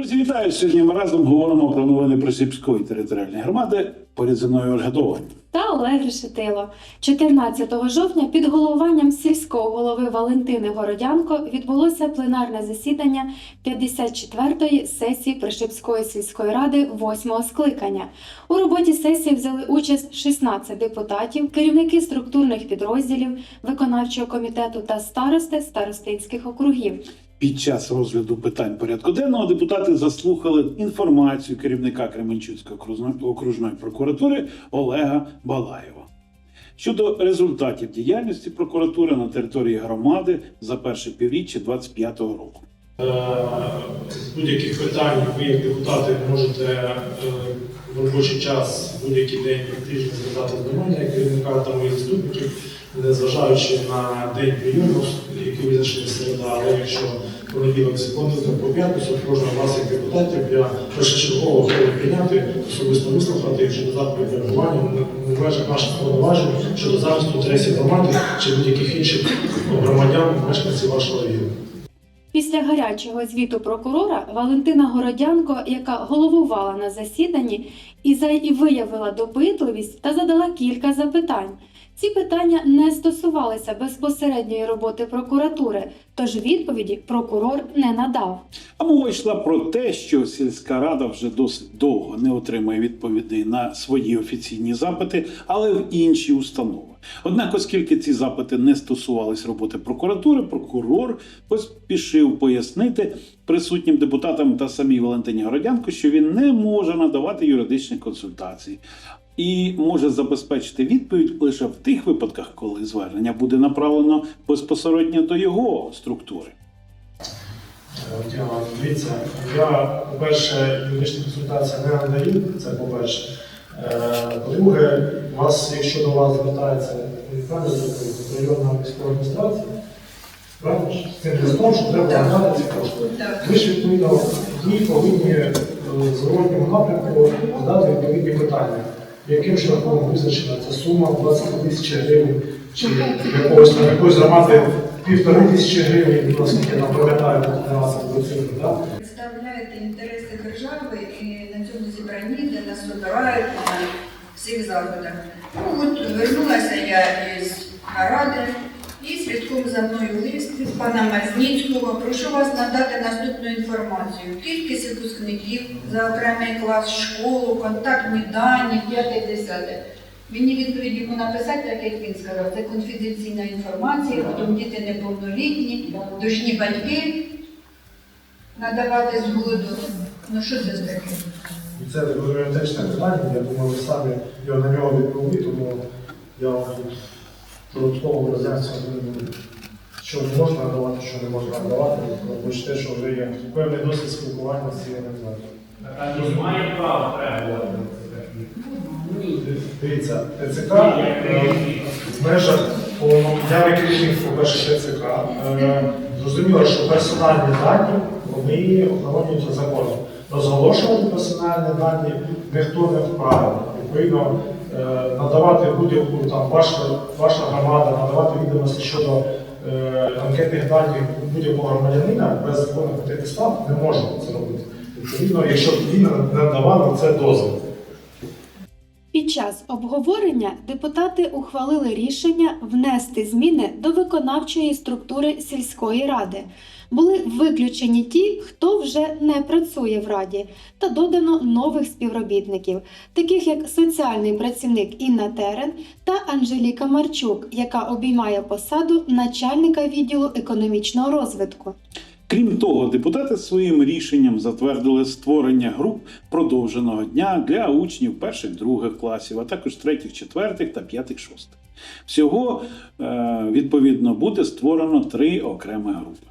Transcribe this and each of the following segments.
Друзі, вітаю! Сьогодні ми разом говоримо про новини Просіпської територіальної громади. Поряд зі мною Ольга та Олег Решетило. 14 жовтня під головуванням сільського голови Валентини Городянко відбулося пленарне засідання 54-ї сесії Пришипської сільської ради 8-го скликання. У роботі сесії взяли участь 16 депутатів, керівники структурних підрозділів, виконавчого комітету та старости старостинських округів. Під час розгляду питань порядку денного депутати заслухали інформацію керівника Кременчуцької окружної- прокуратури Олега Балаєва щодо результатів діяльності прокуратури на території громади за перше півріччя 2025 року. Е, з будь-яких питань ви, як депутати, можете е, в робочий час будь-який день тиждень звертатись до мене, керівника та моїх заступників, незважаючи на день прийому, який визначений середа, але якщо понеділок секундно по п'ятницю, кожного вас, як депутатів, я першочергово готовий прийняти, особисто вислухати щодо заходів реагування в межах наших повноважень щодо захисту інтересів громади чи будь-яких інших громадян, мешканців вашого району. Після гарячого звіту прокурора Валентина Городянко, яка головувала на засіданні, і виявила допитливість та задала кілька запитань. Ці питання не стосувалися безпосередньої роботи прокуратури, тож відповіді прокурор не надав. А мова йшла про те, що сільська рада вже досить довго не отримує відповідей на свої офіційні запити, але в інші установи. Однак, оскільки ці запити не стосувались роботи прокуратури, прокурор поспішив пояснити присутнім депутатам та самій Валентині Городянко, що він не може надавати юридичних консультацій. І може забезпечити відповідь лише в тих випадках, коли звернення буде направлено безпосередньо до його структури. Дивіться, я, по-перше, юридичні консультації не надаю, це по-перше. Е, По-друге, вас, якщо до вас звертається районна військова адміністрація, правильно ж? З цим що треба надати ці кошти. Ви ж відповідно їй повинні е, в зворотньому напрямку задати відповідні питання. Яким шляхом визначена ця сума 20 тисяч гривень чи якогось там якоїсь громади півтори тисячі гривень, наскільки я там пам'ятаю, до цього. так? представляєте інтереси держави і на цьому зібранні, де нас обирають на всіх заходах. Ну от вернулася я із наради і слідком за мною лист від пана Мазніцького. Прошу вас надати наступну інформацію. Кількість випускників за окремий клас, школу, контактні дані, 5-10. Мені відповідь йому написати, так як він сказав, це конфіденційна інформація, потім діти неповнолітні, дошні батьки надавати згоду. Ну що це таке? Це бібліотечне питання, я думаю, ви самі його на нього відповіли, тому я вам додатково не. Що не можна надавати, що не можна надавати, бо те, що вже є певний досвід спілкування з цією організацією. Має право требувати Дивіться, ТЦК в межах повно- я не по-перше, ТЦК. Е, Зрозуміло, що персональні дані вони охоронюються законом. Розголошувати персональні дані ніхто не вправі. Відповідно, надавати будь-яку там ваша, ваша громада, надавати відомості щодо е, анкетних даних будь-якого громадянина без законних підстав не може це робити. Відповідно, якщо він не надавав на це дозвіл. Під час обговорення депутати ухвалили рішення внести зміни до виконавчої структури сільської ради. Були виключені ті, хто вже не працює в раді, та додано нових співробітників, таких як соціальний працівник Інна Терен та Анжеліка Марчук, яка обіймає посаду начальника відділу економічного розвитку. Крім того, депутати своїм рішенням затвердили створення груп продовженого дня для учнів перших других класів, а також третіх, четвертих та п'ятих, шостих. Всього е, відповідно буде створено три окремі групи.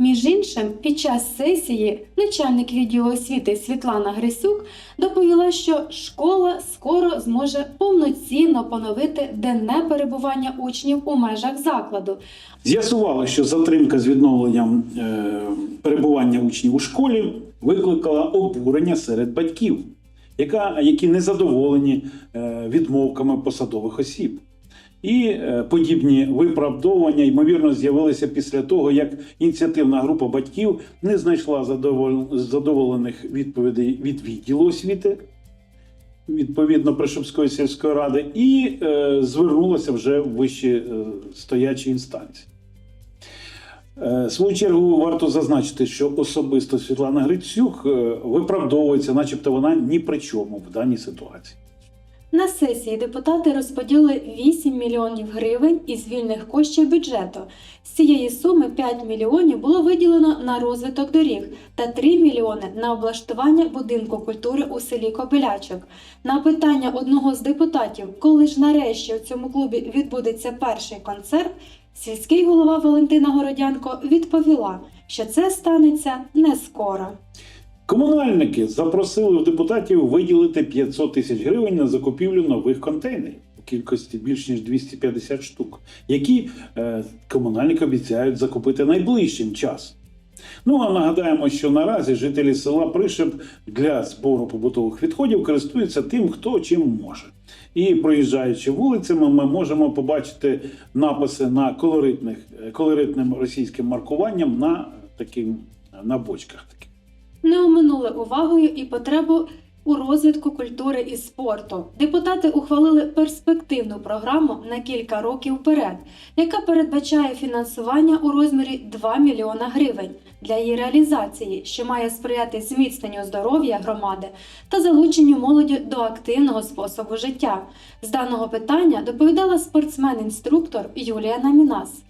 Між іншим, під час сесії начальник відділу освіти Світлана Грисюк доповіла, що школа скоро зможе повноцінно поновити денне перебування учнів у межах закладу. З'ясувало, що затримка з відновленням е, перебування учнів у школі викликала обурення серед батьків, яка, які не задоволені е, відмовками посадових осіб. І е, подібні виправдовування, ймовірно, з'явилися після того, як ініціативна група батьків не знайшла задоволених відповідей від відділу освіти, відповідно Пришепської сільської ради, і е, звернулася вже в вищі е, стоячі інстанції. Е, свою чергу варто зазначити, що особисто Світлана Грицюк е, виправдовується, начебто вона ні при чому в даній ситуації. На сесії депутати розподілили 8 мільйонів гривень із вільних коштів бюджету. З цієї суми 5 мільйонів було виділено на розвиток доріг та 3 мільйони на облаштування будинку культури у селі Кобилячок. На питання одного з депутатів, коли ж нарешті у цьому клубі відбудеться перший концерт, сільський голова Валентина Городянко відповіла, що це станеться не скоро. Комунальники запросили в депутатів виділити 500 тисяч гривень на закупівлю нових контейнерів у кількості більш ніж 250 штук, які е, комунальники обіцяють закупити найближчим часом. Ну а нагадаємо, що наразі жителі села Пришеп для збору побутових відходів користуються тим, хто чим може. І проїжджаючи вулицями, ми можемо побачити написи на колоритних, е, колоритним російським маркуванням на таким на бочках. Таких. Не оминули увагою і потребу у розвитку культури і спорту. Депутати ухвалили перспективну програму на кілька років вперед, яка передбачає фінансування у розмірі 2 мільйона гривень для її реалізації, що має сприяти зміцненню здоров'я громади та залученню молоді до активного способу життя. З даного питання доповідала спортсмен-інструктор Юлія Намінас.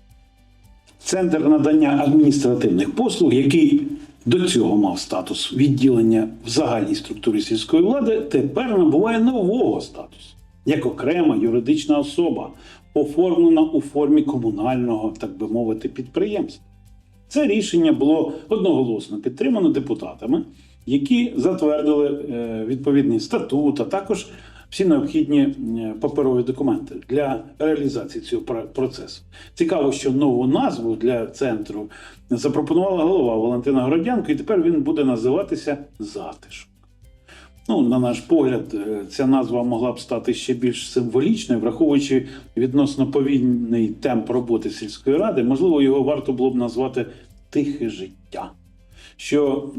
Центр надання адміністративних послуг, який до цього мав статус відділення в загальній структурі сільської влади, тепер набуває нового статусу як окрема юридична особа, оформлена у формі комунального, так би мовити, підприємства. Це рішення було одноголосно підтримано депутатами, які затвердили е, відповідний статут, а також всі необхідні е, паперові документи для реалізації цього процесу. Цікаво, що нову назву для центру запропонувала голова Валентина Городянко, і тепер він буде називатися Затишок. Ну, на наш погляд, е, ця назва могла б стати ще більш символічною, враховуючи відносно повільний темп роботи сільської ради, можливо, його варто було б назвати Тихе життя, що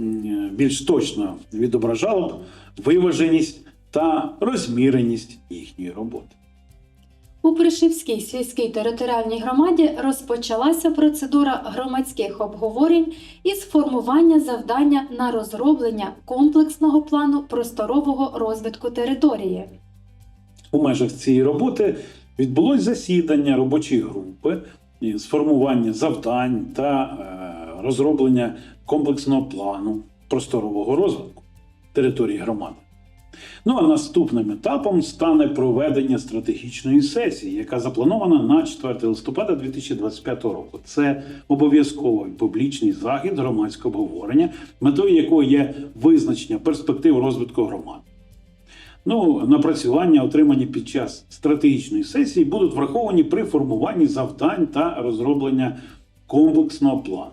більш точно відображало б виваженість та розміреність їхньої роботи. У Пришивській сільській територіальній громаді розпочалася процедура громадських обговорень із формування завдання на розроблення комплексного плану просторового розвитку території. У межах цієї роботи відбулось засідання робочої групи з формування завдань та е, розроблення комплексного плану просторового розвитку території громади. Ну а наступним етапом стане проведення стратегічної сесії, яка запланована на 4 листопада 2025 року. Це обов'язковий публічний захід громадського обговорення, метою якого є визначення перспектив розвитку громади. Ну, напрацювання, отримані під час стратегічної сесії, будуть враховані при формуванні завдань та розроблення комплексного плану.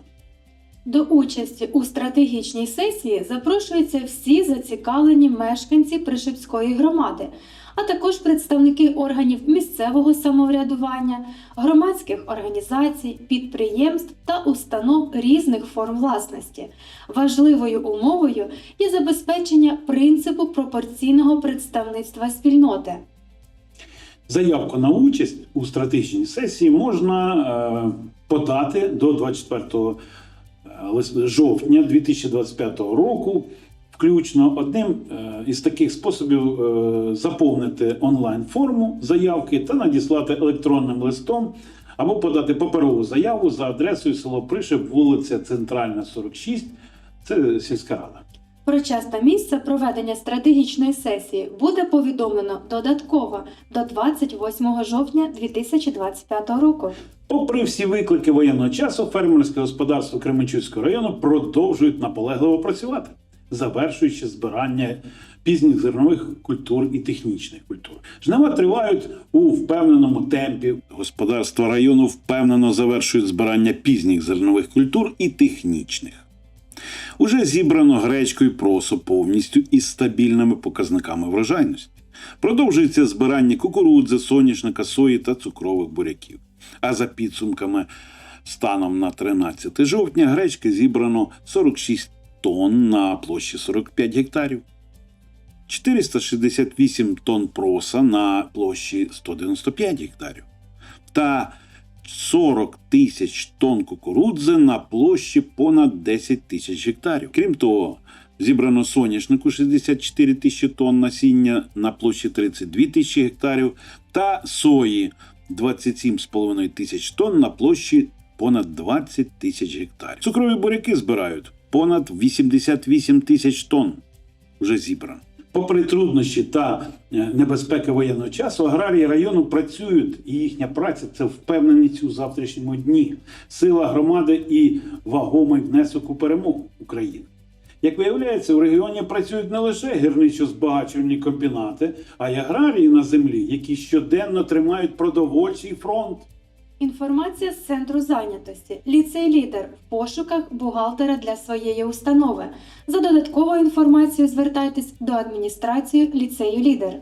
До участі у стратегічній сесії запрошуються всі зацікавлені мешканці Пришипської громади, а також представники органів місцевого самоврядування, громадських організацій, підприємств та установ різних форм власності. Важливою умовою є забезпечення принципу пропорційного представництва спільноти. Заявку на участь у стратегічній сесії можна е, подати до 24 лис- жовтня 2025 року. Включно одним е, із таких способів е, заповнити онлайн-форму заявки та надіслати електронним листом або подати паперову заяву за адресою село Пришеп, вулиця Центральна, 46. Це сільська рада. Про час та місце проведення стратегічної сесії буде повідомлено додатково до 28 жовтня 2025 року. Попри всі виклики воєнного часу, фермерське господарство Кременчуцького району продовжують наполегливо працювати, завершуючи збирання пізніх зернових культур і технічних культур. Жнива тривають у впевненому темпі. Господарства району впевнено завершують збирання пізніх зернових культур і технічних. Уже зібрано гречку і просо повністю із стабільними показниками врожайності. Продовжується збирання кукурудзи, соняшника, сої та цукрових буряків. А за підсумками станом на 13 жовтня гречки зібрано 46 тонн на площі 45 гектарів. 468 тонн проса на площі 195 гектарів та 40 тисяч тонн кукурудзи на площі понад 10 тисяч гектарів. Крім того, зібрано соняшнику 64 тисячі тонн насіння на площі 32 тисячі гектарів та сої 27,5 тисяч тонн на площі понад 20 тисяч гектарів. Цукрові буряки збирають понад 88 тисяч тонн вже зібрано. Попри труднощі та е, небезпеки воєнного часу, аграрії району працюють, і їхня праця це впевненість у завтрашньому дні, сила громади і вагомий внесок у перемогу України. Як виявляється, в регіоні працюють не лише гірничо-збагачувальні комбінати, а й аграрії на землі, які щоденно тримають продовольчий фронт. Інформація з центру зайнятості. Ліцей лідер в пошуках бухгалтера для своєї установи. За додатковою інформацією звертайтесь до адміністрації ліцею лідер.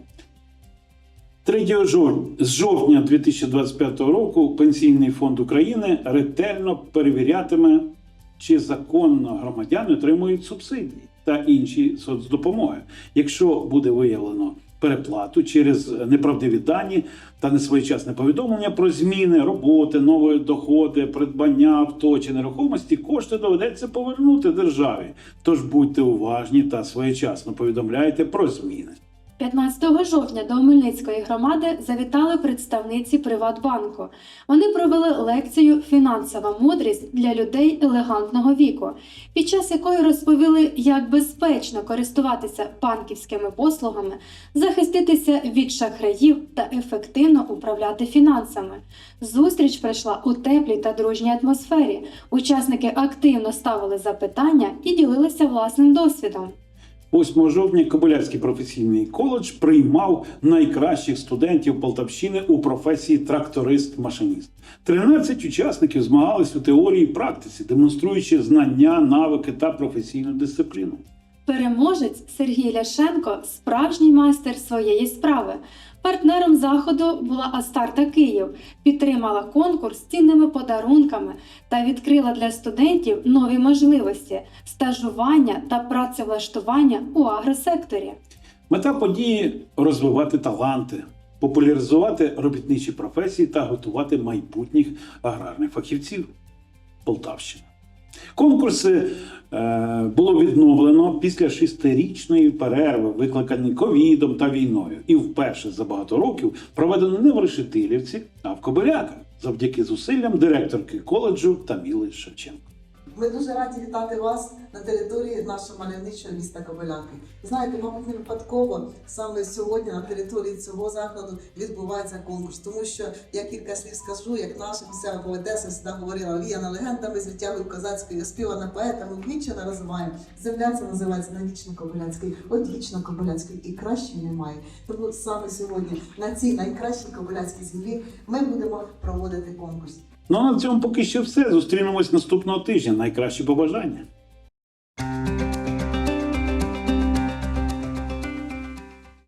3 жовтня, з жовтня 2025 року Пенсійний фонд України ретельно перевірятиме, чи законно громадяни отримують субсидії та інші соцдопомоги. Якщо буде виявлено переплату через неправдиві дані та несвоєчасне повідомлення про зміни роботи, нові доходи, придбання авто чи нерухомості, кошти доведеться повернути державі. Тож будьте уважні та своєчасно повідомляйте про зміни. 15 жовтня до Хмельницької громади завітали представниці Приватбанку. Вони провели лекцію Фінансова мудрість для людей елегантного віку, під час якої розповіли, як безпечно користуватися банківськими послугами, захиститися від шахраїв та ефективно управляти фінансами. Зустріч пройшла у теплій та дружній атмосфері. Учасники активно ставили запитання і ділилися власним досвідом. 8 жовтня Кобиляцький професійний коледж приймав найкращих студентів Полтавщини у професії тракторист-машиніст. 13 учасників змагались у теорії і практиці, демонструючи знання, навики та професійну дисципліну. Переможець Сергій Ляшенко справжній майстер своєї справи. Партнером заходу була Астарта Київ, підтримала конкурс цінними подарунками та відкрила для студентів нові можливості стажування та працевлаштування у агросекторі. Мета події розвивати таланти, популяризувати робітничі професії та готувати майбутніх аграрних фахівців. Полтавщина. Конкурси е, було відновлено після шестирічної перерви, викликані ковідом та війною, і вперше за багато років проведено не в Решетилівці, а в Кобиляках, завдяки зусиллям директорки коледжу Таміли Шевченко. Ми дуже раді вітати вас на території нашого мальовничого міста Кобиляки. Знаєте, мабуть, не випадково саме сьогодні на території цього закладу відбувається конкурс, тому що я кілька слів скажу, як наша місцева поетеса завжди говорила, віяна легендами з відтягою козацької, співана поетами, вмічена називаємо. Земля це називається навічно Кобиляцький, одвічно Кобиляцький, і краще немає. Тому саме сьогодні на цій найкращій Кобиляцькій землі ми будемо проводити конкурс. Ну а на цьому поки що все. Зустрінемось наступного тижня. Найкращі побажання.